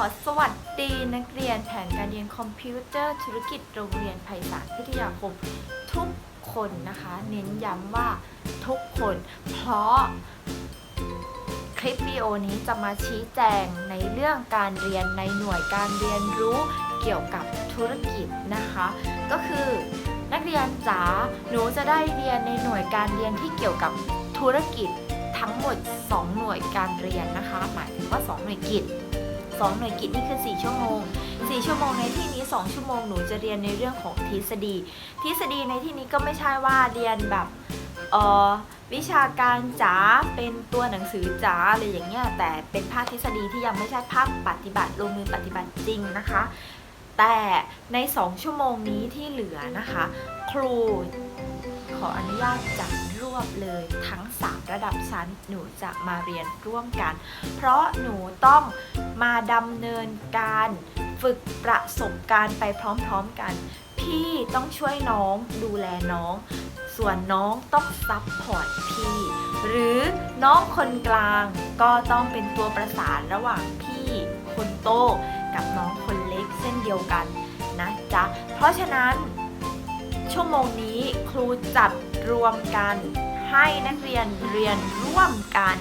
ขอสวัสดีนักเรียนแผนการเรียนคอมพิวเตอร์ธุรกิจโรงเรียนไผ่สารพิทยาคม ทุกคนนะคะ เน้นย้ำว่าทุกคน เพราะคลิปวิดีโอนี้จะมาชี้แจงในเรื่องการเรียนในหน่วยการเรียนรู้เกี่ยวกับธุรกิจนะคะ ก็คือนักเรียนจ๋าหนูจะได้เรียนในหน่วยการเรียนที่เกี่ยวกับธุรกิจทั้งหมด 2 หน่วยการเรียนนะคะ หมายถึงว่า 2 หน่วยกิจ 2 หน่วยกิจนี่คือ 4 ชั่วโมง 4 ชั่วโมงในที่นี้ 2 ชั่วโมงหนูจะเรียนในเรื่องของทฤษฎี ทฤษฎีในที่นี้ก็ไม่ใช่ว่าเรียนแบบเออวิชาการจ๋าเป็นตัวหนังสือจ๋าอะไรอย่างเงี้ยแต่เป็นภาคทฤษฎีที่ยังไม่ใช่ภาคปฏิบัติลงมือปฏิบัติจริงนะคะ แต่ใน 2 ชั่วโมงนี้ที่เหลือนะคะ ครูขออนุญาตจัด วบเลยทั้ง 3 ระดับชั้นหนูจะมาเรียนร่วมกัน เพราะหนูต้องมาดำเนินการฝึกประสบการณ์ไปพร้อมๆกัน พี่ต้องช่วยน้องดูแลน้อง ส่วนน้องต้องซับพอร์ตพี่ หรือน้องคนกลางก็ต้องเป็นตัวประสานระหว่างพี่คนโตกับน้องคนเล็กเช่นเดียวกันนะจ๊ะ เพราะฉะนั้นชั่วโมงนี้ครูจัดรวมกัน ให้นักเรียนเรียนร่วมกัน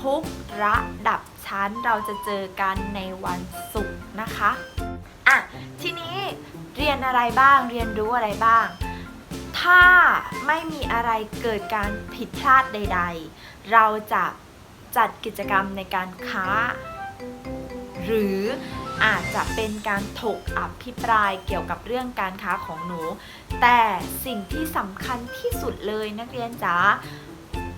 ทุกระดับชั้นเราจะเจอกันในวันศุกร์นะคะอะทีนี้เรียนอะไรบ้างเรียนรู้อะไรบ้าง ถ้าไม่มีอะไรเกิดการผิดพลาดใด ๆ เราจะจัดกิจกรรมในการค้า หรือ อาจจะเป็นการถกอภิปรายเกี่ยวกับเรื่องการค้าของหนู แต่สิ่งที่สำคัญที่สุดเลยนักเรียนจ๋า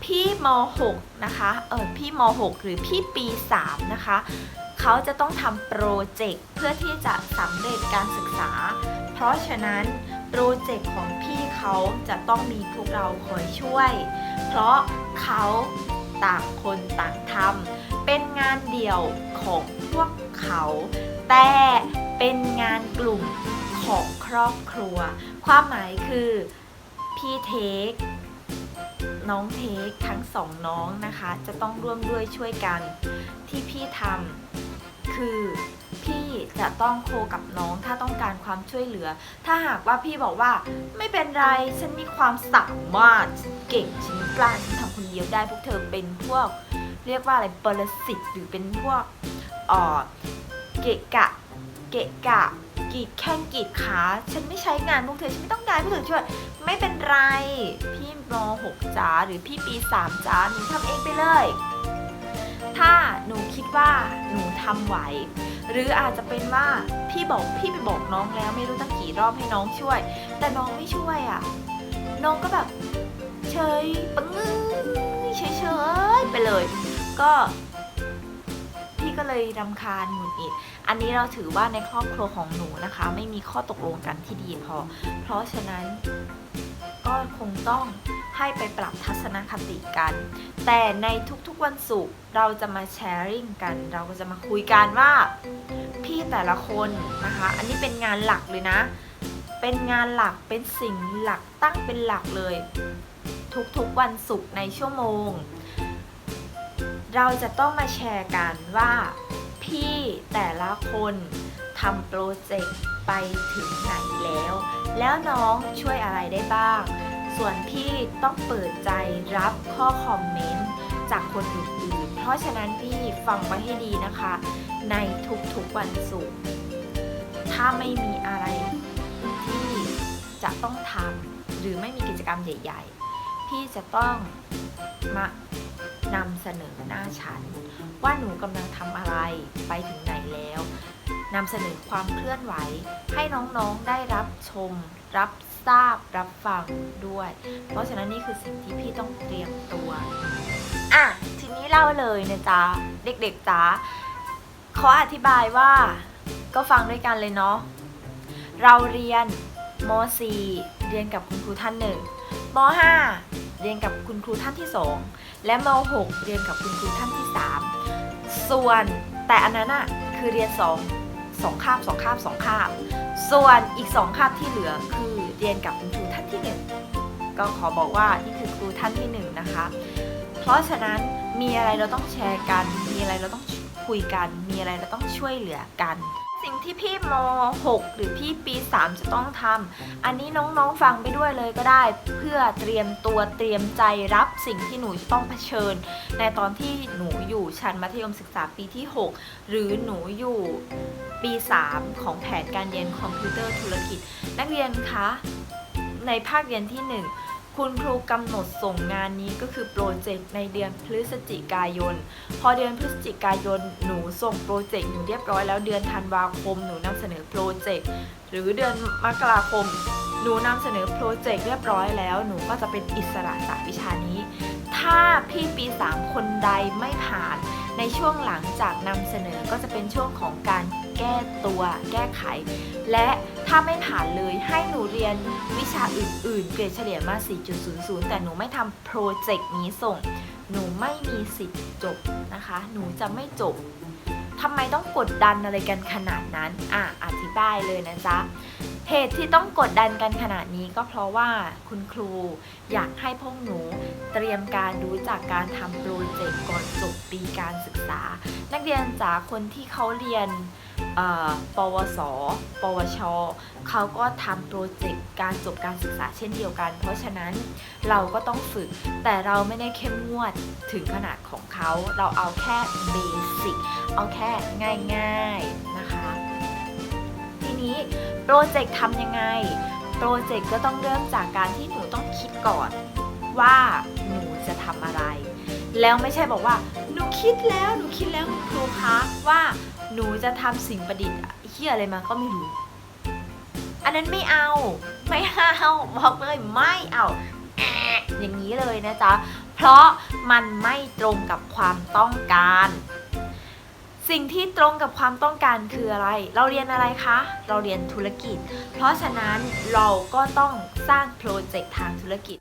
พี่ม .6 นะคะ เออพี่ม .6 หรือพี่ปี 3 นะคะ เขาจะต้องทำโปรเจกต์เพื่อที่จะสำเร็จการศึกษา เพราะฉะนั้นโปรเจกต์ของพี่เขาจะต้องมีพวกเราคอยช่วย เพราะเขาต่างคนต่างทำเป็นงานเดี่ยวของพวกเขา แต่เป็นงานกลุ่มของครอบครัว ความหมายคือพี่เทคน้องเทคทั้งสองน้องนะคะ จะต้องร่วมด้วยช่วยกัน ที่พี่ทำคือพี่จะต้องโคกับน้องถ้าต้องการความช่วยเหลือ ถ้าหากว่าพี่บอกว่าไม่เป็นไร ฉันมีความสามารถเก่งฉันกล้าฉันทำคนเดียวได้พวกเธอเป็นพวก เรียกว่าอะไรปรสิตหรือเป็นพวกอ่อ เกะกะ เกะกะกีดแข้งกีดขา ฉันไม่ใช้งานพวกเธอ ฉันไม่ต้องการพวกเธอช่วย ไม่เป็นไร พี่ม .6 จ๋าหรือพี่ปี3จ๋าหนูทำเองไปเลย ถ้าหนูคิดว่าหนูทำไหว หรืออาจจะเป็นว่าพี่บอกพี่ไปบอกน้องแล้วไม่รู้ตั้งกี่รอบให้น้องช่วย แต่น้องไม่ช่วยอะ น้องก็แบบเฉยปะงื้อเฉยเฉยไปเลย ก็ ก็เลยรำคาญหงุดหงิดอันนี้เราถือว่าในครอบครัวของหนูนะคะ ไม่มีข้อตกลงกันที่ดีพอ เพราะฉะนั้นก็คงต้องให้ไปปรับทัศนคติกัน แต่ในทุกๆวันศุกร์เราจะมาแชร์ริ่งกัน เราก็จะมาคุยกันว่า พี่แต่ละคนนะคะ อันนี้เป็นงานหลักเลยนะ เป็นงานหลักเป็นสิ่งหลักตั้งเป็นหลักเลย ทุกๆวันศุกร์ในชั่วโมง เราจะต้องมาแชร์กันว่า พี่แต่ละคนทำโปรเจกต์ไปถึงไหนแล้ว แล้วน้องช่วยอะไรได้บ้าง ส่วนพี่ต้องเปิดใจรับข้อคอมเมนต์จากคนอื่นๆ เพราะฉะนั้นพี่ฟังไว้ให้ดีนะคะ ในทุกๆวันศุกร์ถ้าไม่มีอะไรที่จะต้องทำหรือไม่มีกิจกรรมใหญ่ ๆ พี่จะต้องมา นำเสนอหน้าชั้นว่าหนูกำลังทำอะไรไปถึงไหนแล้วนำเสนอความเคลื่อนไหว ให้น้องๆได้รับชม รับทราบรับฟังด้วย เพราะฉะนั้นนี่คือสิ่งที่พี่ต้องเตรียมตัวอะทีนี้เล่าเลยนะจ๊ะเด็กๆจ๊ะขออธิบายว่าก็ฟังด้วยกันเลยเนาะเราเรียนม .4 เรียนกับคุณครูท่านหนึ่งม .5 เรียนกับคุณครูท่านที่2 และม .6 เรียนกับคุณครูท่านที่ 3 ส่วนแต่อันนั้นอะคือเรียน2สองคาบสองคาบสองคาบ ส่วนอีกสองคาบที่เหลือคือเรียนกับคุณครูท่านที่หนึ่งก็ขอบอกว่านี่คือครูท่านที่หนึ่งนะคะ เพราะฉะนั้นมีอะไรเราต้องแชร์กัน มีอะไรเราต้อง คุยกัน มีอะไรเราต้องช่วยเหลือกัน สิ่งที่พี่ม .6 หรือพี่ปี 3 จะต้องทำอันนี้น้องๆฟังไปด้วยเลยก็ได้ เพื่อเตรียมตัวเตรียมใจรับสิ่งที่หนูจะต้องเผชิญ ในตอนที่หนูอยู่ชั้นมัธยมศึกษาปีที่ 6 หรือหนูอยู่ปี 3 ของแผนการเรียนคอมพิวเตอร์ธุรกิจ นักเรียนคะในภาคเรียนที่ 1 คุณครูกำหนดส่งงานนี้ก็คือโปรเจกต์ในเดือนพฤศจิกายน พอเดือนพฤศจิกายนหนูส่งโปรเจกต์หนูเรียบร้อยแล้วเดือนธันวาคมหนูนำเสนอโปรเจกต์หรือเดือนมกราคม หนูนำเสนอโปรเจกต์เรียบร้อยแล้วหนูก็จะเป็นอิสระจากวิชานี้ ถ้าพี่ปี 3 คนใดไม่ผ่าน ในช่วงหลังจากนำเสนอก็จะเป็นช่วงของการ แก้ตัว แก้ไข และถ้าไม่ผ่านเลยให้หนูเรียนวิชาอื่น ๆ เกรดเฉลี่ยมา 4.00 แต่หนูไม่ทำโปรเจกต์นี้ส่ง หนูไม่มีสิทธิ์จบนะคะ หนูจะไม่จบทำไมต้องกดดันอะไรกันขนาดนั้น อะ อธิบายเลยนะจ๊ะ เหตุที่ต้องกดดันกันขนาดนี้ก็เพราะว่าคุณครูอยากให้พวกหนูเตรียมการรู้จากการทำโปรเจกต์ก่อนจบปีการศึกษา นักเรียนจากคนที่เขาเรียน ปวส ปวช เขาก็ทำโปรเจกต์การจบการศึกษาเช่นเดียวกัน เพราะฉะนั้นเราก็ต้องฝึก แต่เราไม่ได้เข้มงวดถึงขนาดของเขา เราเอาแค่เบสิก เอาแค่ง่ายๆนะคะ ทีนี้โปรเจกต์ทำยังไง โปรเจกต์ก็ต้องเริ่มจากการที่หนูต้องคิดก่อนว่าหนูจะทำอะไร แล้วไม่ใช่บอกว่า หนูคิดแล้ว หนูคิดแล้วคุณครูคะว่า หนูจะทำสิ่งประดิษฐ์เฮียอะไรมาก็ไม่รู้ อันนั้นไม่เอา ไม่เอาบอกเลยไม่เอาอย่างนี้เลยนะจ๊ะ เพราะมันไม่ตรงกับความต้องการ สิ่งที่ตรงกับความต้องการคืออะไร เราเรียนอะไรคะ เราเรียนธุรกิจ เพราะฉะนั้นเราก็ต้องสร้างโปรเจกต์ทางธุรกิจ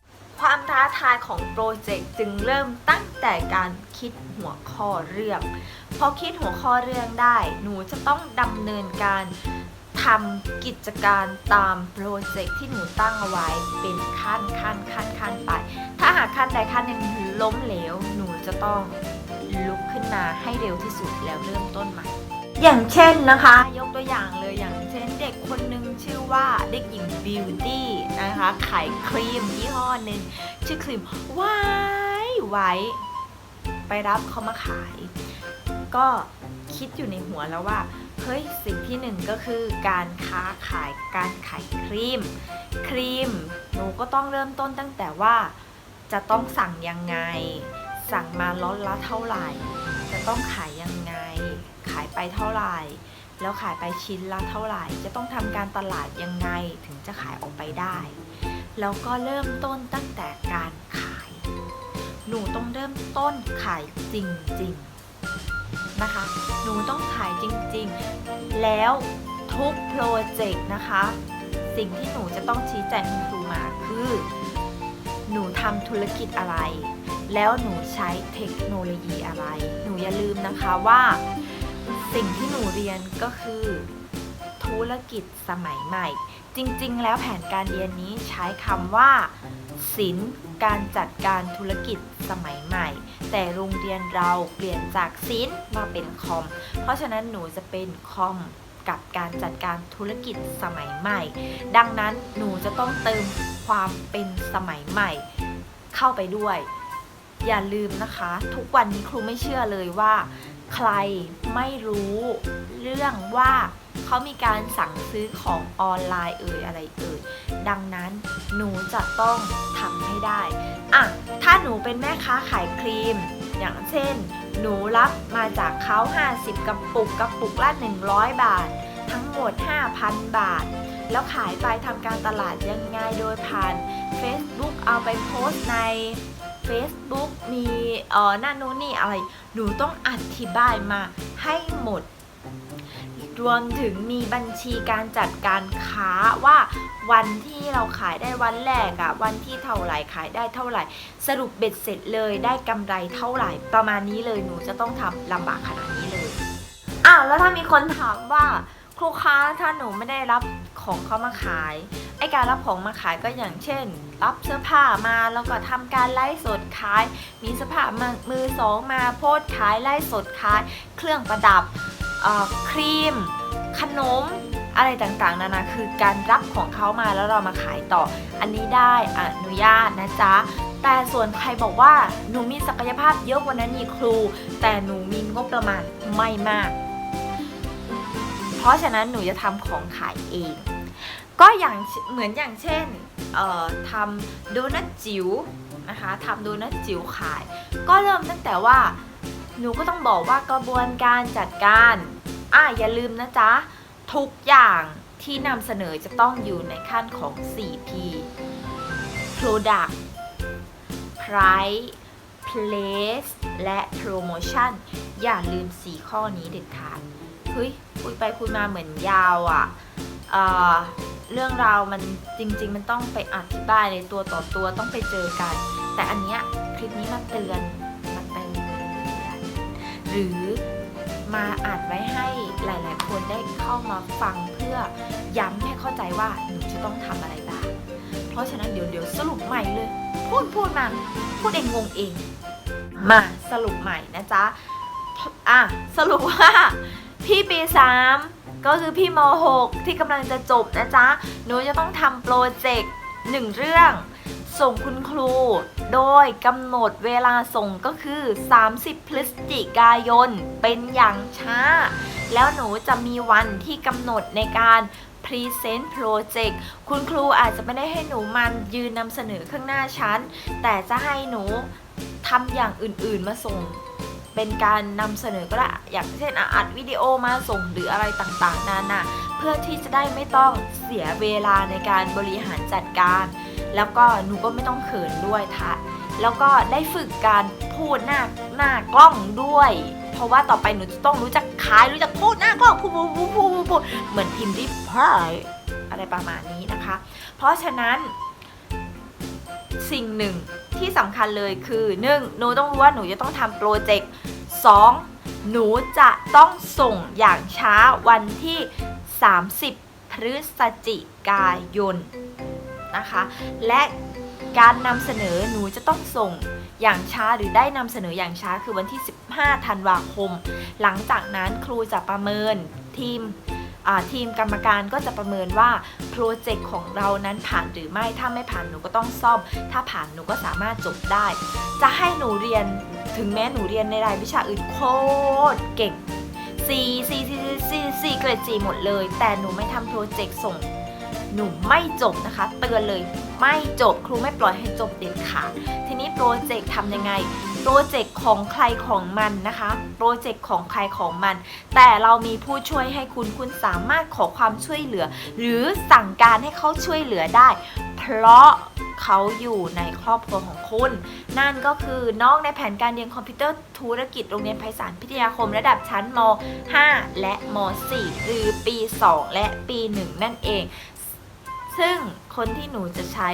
ความท้าทายของโปรเจกต์จึงเริ่มตั้งแต่การคิดหัวข้อเรื่อง พอคิดหัวข้อเรื่องได้ หนูจะต้องดำเนินการทำกิจการตามโปรเจกต์ที่หนูตั้งเอาไว้เป็นขั้นขั้นขั้นขั้นไป ถ้าหากขั้นใดขั้นหนึ่งล้มเหลว หนูจะต้องลุกขึ้นมาให้เร็วที่สุดแล้วเริ่มต้นใหม่ อย่างเช่นนะคะ ยกตัวอย่างเลยอย่างเช่นเด็กคนหนึ่งชื่อว่าเด็กหญิงบิวตี้ นะคะขายครีมยี่ห้อหนึ่งชื่อครีมไว้ไว้ไปรับเขามาขาย ก็คิดอยู่ในหัวแล้วว่าเฮ้ยสิ่งที่หนึ่งก็คือการค้าขายการขายครีม ครีมหนูก็ต้องเริ่มต้นตั้งแต่ว่าจะต้องสั่งยังไง สั่งมาล็อตละเท่าไหร่ จะต้องขายยังไง ขายไปเท่าไหร่ แล้วขายไปชิ้นละเท่าไหร่ จะต้องทำการตลาดยังไงถึงจะขายออกไปได้ แล้วก็เริ่มต้นตั้งแต่การขาย หนูต้องเริ่มต้นขายจริงๆนะคะ หนูต้องขายจริงๆ แล้วทุกโปรเจกต์นะคะ สิ่งที่หนูจะต้องชี้แจงคุณครูมาคือ หนูทำธุรกิจอะไร แล้วหนูใช้เทคโนโลยีอะไร หนูอย่าลืมนะคะว่า สิ่งที่หนูเรียนก็คือ ธุรกิจสมัยใหม่ จริงๆ แล้วแผนการเรียนนี้ใช้คำว่าศิลป์การจัดการธุรกิจสมัยใหม่ แต่โรงเรียนเราเปลี่ยนจากศิลป์มาเป็นคอม เพราะฉะนั้นหนูจะเป็นคอมกับการจัดการธุรกิจสมัยใหม่ ดังนั้นหนูจะต้องเติมความเป็นสมัยใหม่ เข้าไปด้วย อย่าลืมนะคะ ทุกวันนี้ครูไม่เชื่อเลยว่า ใครไม่รู้เรื่องว่า เขามีการสั่งซื้อของออนไลน์เอ่ยอะไรเอ่ยดังนั้นหนูจะต้องทำให้ได้อะถ้าหนูเป็นแม่ค้าขายครีม อย่างเช่น หนูรับมาจากเขา 50 กระปุกกระปุกละ 100 บาท ทั้งหมด 5,000 บาท แล้วขายไปทำการตลาดยังไงโดยผ่าน Facebook เอาไปโพสต์ใน Facebook มีเอ่อนั่นนู้นนี่อะไร หนูต้องอธิบายมาให้หมด รวมถึงมีบัญชีการจัดการค้าว่าวันที่เราขายได้วันแรกอะวันที่เท่าไหร่ขายได้เท่าไหร่ สรุปเบ็ดเสร็จเลยได้กำไรเท่าไหร่ ประมาณนี้เลยหนูจะต้องทำลำบากขนาดนี้เลยอ้าวแล้วถ้ามีคนถามว่าครูคะถ้าหนูไม่ได้รับของเขามาขายไอการรับของมาขายก็อย่างเช่น รับเสื้อผ้ามาแล้วก็ทำการไลฟ์สดขาย มีเสื้อผ้ามือสองมาโพสขายไลฟ์สดขาย เครื่องประดับ ครีม ขนม อะไรต่างๆ นานาคือการรับของเขามาแล้วเรามาขายต่อ อันนี้ได้อนุญาตนะจ๊ะแต่ส่วนใครบอกว่าหนูมีศักยภาพเยอะกว่านั้นนี่ครู แต่หนูมีงบประมาณไม่มาก เพราะฉะนั้นหนูจะทำของขายเอง ก็อย่างเหมือนอย่างเช่นทำโดนัทจิ๋วนะคะทำโดนัทจิ๋วขาย ก็เริ่มตั้งแต่ว่าหนูก็ต้องบอกว่ากระบวนการจัดการ อะอย่าลืมนะจ๊ะ ทุกอย่างที่นำเสนอจะต้องอยู่ในขั้นของ 4P Product Price Place และ Promotion อย่าลืม 4 ข้อนี้เด็ดขาดเฮ้ยคุยไปคุยมาเหมือนยาวอะ่ะเอ่อเรื่องราวมันจริง ๆ มันต้องไปอธิบายในตัวต่อตัวต้องไปเจอกัน แต่อันเนี้ยคลิปนี้มาเตือนมาเตือนหรือ มาอัดไว้ให้หลาย ๆ คนได้เข้ามาฟังเพื่อย้ำให้เข้าใจว่าหนูจะต้องทำอะไรบ้าง เพราะฉะนั้นเดี๋ยวเดี๋ยวสรุปใหม่เลย พูดพูดมาพูดเองงงเอง มาสรุปใหม่นะจ๊ะอะสรุปว่าพี่ปี3ก็คือพี่ม .6 ที่กำลังจะจบนะจ๊ะ หนูจะต้องทำโปรเจกต์หนึ่งเรื่อง ส่งคุณครู โดยกำหนดเวลาส่งก็คือ 30 พฤศจิกายน เป็นอย่างช้า แล้วหนูจะมีวันที่กำหนดในการ Present Project คุณครูอาจจะไม่ได้ให้หนูมันยืนนำเสนอข้างหน้าชั้น แต่จะให้หนูทำอย่างอื่นๆมาส่งเป็นการนำเสนอก็ได้อย่างเช่นอัดวิดีโอมาส่งหรืออะไรต่างๆนานาเพื่อที่จะได้ไม่ต้องเสียเวลาในการบริหารจัดการ แล้วก็หนูก็ไม่ต้องเขินด้วยค่ะ แล้วก็ได้ฝึกการพูดหน้าหน้ากล้องด้วย เพราะว่าต่อไปหนูจะต้องรู้จักขายรู้จักพูดหน้ากล้องพูดพูดพูดพูดพูดพูดเหมือนพิมพ์ริพายอะไรประมาณนี้นะคะ เพราะฉะนั้น สิ่งหนึ่งที่สำคัญเลยคือ 1. หนูต้องรู้ว่าหนูจะต้องทำโปรเจกต์ 2. หนูจะต้องส่งอย่างช้าวันที่ 30 พฤศจิกายน นะคะ และการนำเสนอหนูจะต้องส่งอย่างช้าหรือได้นำเสนออย่างช้าคือวันที่ 15 ธันวาคม หลังจากนั้นครูจะประเมินทีมทีมกรรมการก็จะประเมินว่าโปรเจกต์ของเรานั้นผ่านหรือไม่ถ้าไม่ผ่านหนูก็ต้องซ่อม ถ้าผ่านหนูก็สามารถจบได้ จะให้หนูเรียนถึงแม้หนูเรียนในรายวิชาอื่นโคตรเก่ง C C C C C เกรด C หมดเลย แต่หนูไม่ทำโปรเจกต์ส่ง หนูไม่จบนะคะ เตือนเลยไม่จบครูไม่ปล่อยให้จบเด็ดขาดทีนี้โปรเจกต์ทำยังไงโปรเจกต์ของใครของมันนะคะโปรเจกต์ของใครของมัน แต่เรามีผู้ช่วยให้คุณคุณสามารถขอความช่วยเหลือ หรือสั่งการให้เขาช่วยเหลือได้ เพราะเขาอยู่ในครอบครัวของคุณ นั่นก็คือน้องในแผนการเรียนคอมพิวเตอร์ธุรกิจโรงเรียนไพศาลพิทยาคมระดับชั้นม 5 และม 4 หรือปี 2 และปี 1 นั่นเอง ซึ่งคนที่หนูจะใช้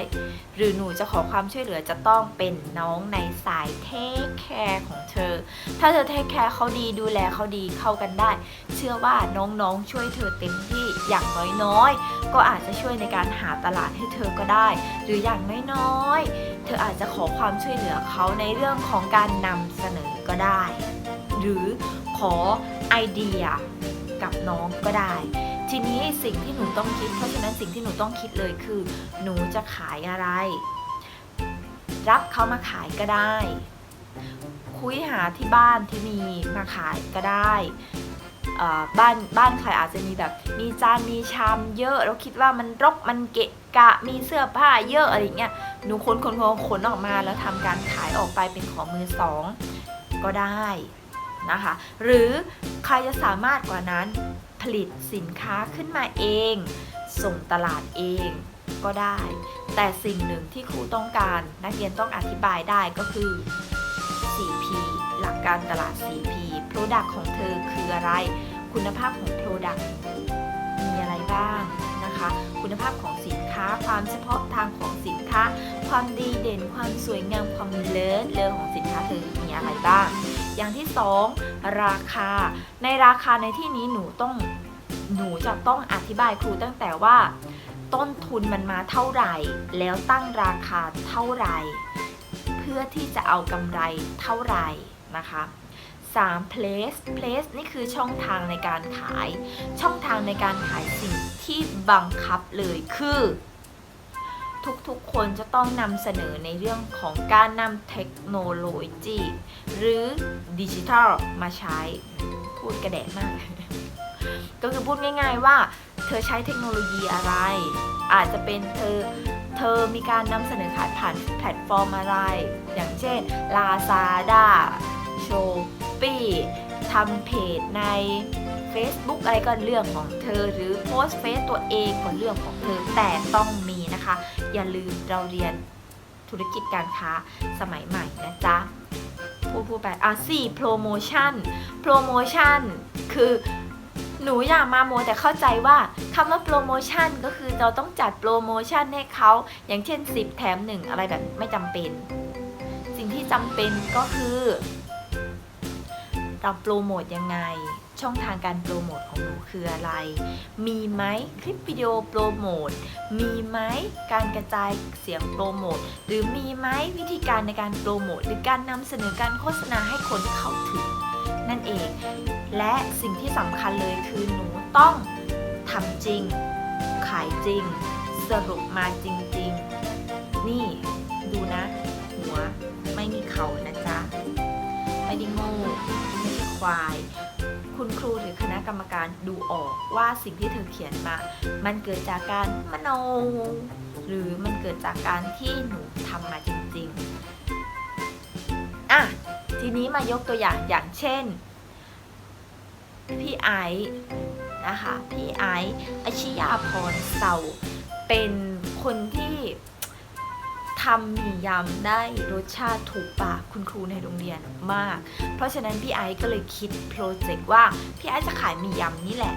หรือหนูจะขอความช่วยเหลือจะต้องเป็นน้องในสายเทคแคร์ของเธอ ถ้าเธอเทคแคร์เขาดีดูแลเขาดีเข้ากันได้ เชื่อว่าน้องๆช่วยเธอเต็มที่อย่างน้อยๆ ก็อาจจะช่วยในการหาตลาดให้เธอก็ได้ หรืออย่างน้อยๆ เธออาจจะขอความช่วยเหลือเขาในเรื่องของการนำเสนอก็ได้ หรือขอไอเดียกับน้องก็ได้ ทีนี้สิ่งที่หนูต้องคิด เพราะฉะนั้นสิ่งที่หนูต้องคิดเลยคือ หนูจะขายอะไร รับเขามาขายก็ได้ คุยหาที่บ้านที่มีมาขายก็ได้บ้านบ้านใครอาจจะมีแบบมีจานมีชามเยอะ เราคิดว่ามันรกมันเกะกะมีเสื้อผ้าเยอะอะไรเงี้ยหนูค้นค้นค้นค้นออกมาแล้วทำการขายออกไปเป็นของมือสองก็ได้นะคะ หรือใครจะสามารถกว่านั้น ผลิตสินค้าขึ้นมาเอง ส่งตลาดเองก็ได้ แต่สิ่งหนึ่งที่ครูต้องการ นักเรียนต้องอธิบายได้ก็คือ 4P หลักการตลาด 4P Product ของเธอคืออะไร คุณภาพของ Product มีอะไรบ้างนะคะ คุณภาพของสินค้า ความเฉพาะทางของสินค้า ความดีเด่น ความสวยงาม ความเลิศเลอของสินค้าเธอมีอะไรบ้าง อย่างที่ 2 ราคา ในราคาในที่นี้หนูต้องหนูจะต้องอธิบายครูตั้งแต่ว่า ต้นทุนมันมาเท่าไหร่ แล้วตั้งราคาเท่าไหร่ เพื่อที่จะเอากำไรเท่าไหร่นะคะ3 place place นี่คือช่องทางในการขาย ช่องทางในการขายสิ่งที่บังคับเลยคือ ทุกๆ คนจะต้องนำเสนอในเรื่องของการนำเทคโนโลยีหรือดิจิทัลมาใช้ พูดกระแดะมาก ก็คือพูดง่าย ๆว่า เธอใช้เทคโนโลยีอะไร อาจจะเป็นเธอเธอมีการนำเสนอขายผ่านแพลตฟอร์มอะไร อย่างเช่น Lazada Shopee ทำเพจใน Facebook อะไรก็เรื่องของเธอหรือโพสเฟซตัวเองก็เรื่องของเธอแต่ต้องมีนะคะ อย่าลืมเราเรียนธุรกิจการค้าสมัยใหม่นะจ๊ะพูดพูดไปอะสี่โปรโมชั่นโปรโมชั่นคือหนูอย่ามาโมแต่เข้าใจว่าคำว่าโปรโมชั่นก็คือเราต้องจัดโปรโมชั่นให้เขาอย่างเช่น 10 แถม 1 อะไรแบบไม่จำเป็น สิ่งที่จำเป็นก็คือ เราโปรโมทยังไง ช่องทางการโปรโมทของหนูคืออะไร มีไหมคลิปวิดีโอโปรโมท มีไหมการกระจายเสียงโปรโมท หรือมีไหมวิธีการในการโปรโมท หรือการนำเสนอการโฆษณาให้คนเข้าถึง นั่นเอง และสิ่งที่สำคัญเลยคือหนูต้องทำจริง ขายจริง สรุปมาจริง ๆ นี่ดูนะ หัวไม่มีเขานะจ๊ะ ไม่ได้โง่ไม่ใช่ควาย คุณครูหรือคณะกรรมการดูออกว่าสิ่งที่เธอเขียนมา มันเกิดจากการมโน หรือมันเกิดจากการที่หนูทำมาจริงๆ อะ ทีนี้มายกตัวอย่างอย่างเช่น พี่ไอซ์นะคะ พี่ไอซ์อชิยาพรเสาเป็นคนที่ ทำหมี่ยำได้รสชาติถูกปากคุณครูในโรงเรียนมาก เพราะฉะนั้นพี่ไอซ์ก็เลยคิดโปรเจกต์ว่าพี่ไอซ์จะขายหมี่ยำนี่แหละ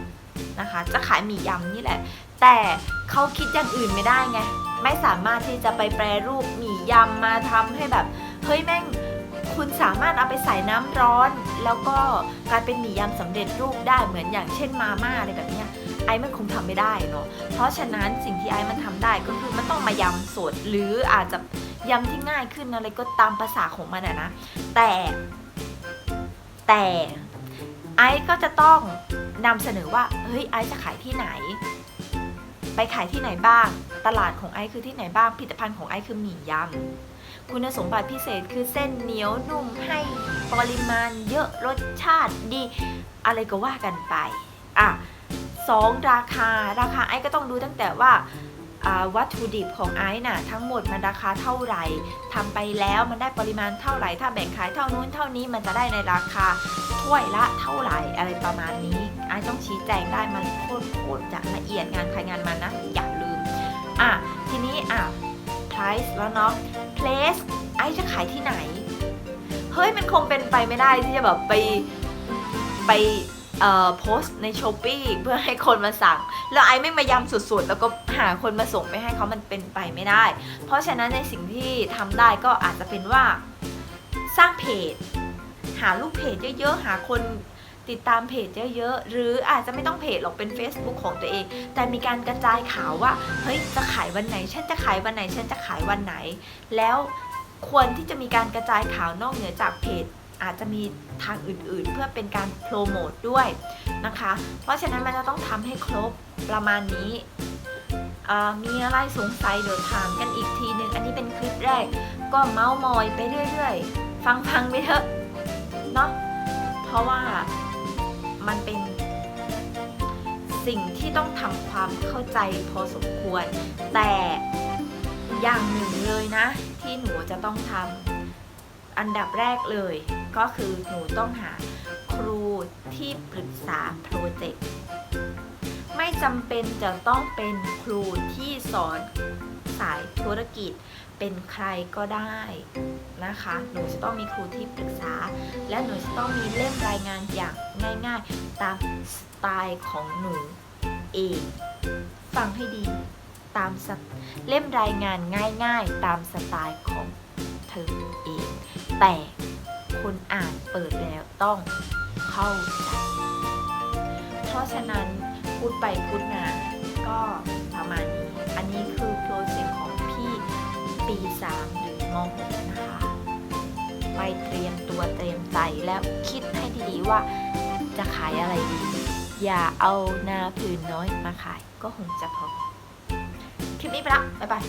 นะคะ จะขายหมี่ยำนี่แหละ แต่เขาคิดอย่างอื่นไม่ได้ไง ไม่สามารถที่จะไปแปรรูปหมี่ยำมาทำให้แบบเฮ้ยแม่งคุณสามารถเอาไปใส่น้ำร้อน แล้วก็กลายเป็นหมี่ยำสำเร็จรูปได้เหมือนอย่างเช่นมาม่าอะไรแบบเนี้ย ไอ้มันคงทำไม่ได้เนาะเพราะฉะนั้นสิ่งที่ไอ้มันทำได้ก็คือมันต้องมายำสดหรืออาจจะยำที่ง่ายขึ้นอะไรก็ตามภาษาของมันอะนะ แต่แต่ไอ้ก็จะต้องนำเสนอว่าเฮ้ยไอ้จะขายที่ไหน ไปขายที่ไหนบ้าง ตลาดของไอ้คือที่ไหนบ้างผลิตภัณฑ์ของไอ้คือหมี่ยำคุณสมบัติพิเศษคือเส้นเหนียวนุ่มให้ปริมาณเยอะรสชาติดี อะไรก็ว่ากันไปอะ สองราคา ราคาไอ้ก็ต้องดูตั้งแต่ว่าวัตถุดิบของไอ้น่ะทั้งหมดมันราคาเท่าไหร่ทำไปแล้วมันได้ปริมาณเท่าไหร่ ถ้าแบ่งขายเท่านู้นเท่านี้มันจะได้ในราคาถ้วยละเท่าไหร่อะไรประมาณนี้ไอ้ต้องชี้แจงได้มันโคตรโคตรจะละเอียดงานใครงานมันนะอย่าลืมอะทีนี้อะ price แล้วเนาะ place ไอจะขายที่ไหน เฮ้ยมันคงเป็นไปไม่ได้ที่จะแบบไปไป เอ่อโพสต์ในช้อปปีเพื่อให้คนมาสั่ง แล้วไอไม่มายำสุดๆ แล้วก็หาคนมาส่งไปให้เขามันเป็นไปไม่ได้ เพราะฉะนั้นในสิ่งที่ทำได้ก็อาจจะเป็นว่า สร้างเพจ หาลูกเพจเยอะๆ หาคนติดตามเพจเยอะๆ หรืออาจจะไม่ต้องเพจหรอกเป็น Facebook ของตัวเอง แต่มีการกระจายข่าวว่า เฮ้ย จะขายวันไหน ฉันจะขายวันไหน ฉันจะขายวันไหน แล้วควรที่จะมีการกระจายข่าวนอกเหนือจากเพจ อาจจะมีทางอื่นๆ เพื่อเป็นการโปรโมทด้วยนะคะ เพราะฉะนั้นมันจะต้องทำให้ครบประมาณนี้มีอะไรสงสัยเดี๋ยวถามกันอีกทีหนึ่งอันนี้เป็นคลิปแรก ก็เมาส์มอยไปเรื่อยๆ ฟังๆไปเถอะเนาะเพราะว่ามันเป็นสิ่งที่ต้องทำความเข้าใจพอสมควร แต่อย่างหนึ่งเลยนะ ที่หนูจะต้องทำ อันดับแรกเลย ก็คือหนูต้องหาครูที่ปรึกษาโปรเจกต์ไม่จำเป็นจะต้องเป็นครูที่สอนสายธุรกิจเป็นใครก็ได้นะคะ หนูจะต้องมีครูที่ปรึกษา และหนูจะต้องมีเล่มรายงานอย่างง่ายๆ ตามสไตล์ของหนูเอง ฟังให้ดีตามเล่มรายงานง่ายๆ ตามสไตล์ของเธอเอง แต่คนอ่านเปิดแล้วต้องเข้าใจ เพราะฉะนั้นพูดไปพูดมาก็ประมาณนี้ อันนี้คือโปรเซสของพี่ปี3หรือม .6 นะคะ ไปเตรียมตัวเตรียมใจแล้วคิดให้ดีๆว่าจะขายอะไรดี อย่าเอานาผืนน้อยมาขายก็คงจะพอ คลิปนี้ไปละ บ๊ายบาย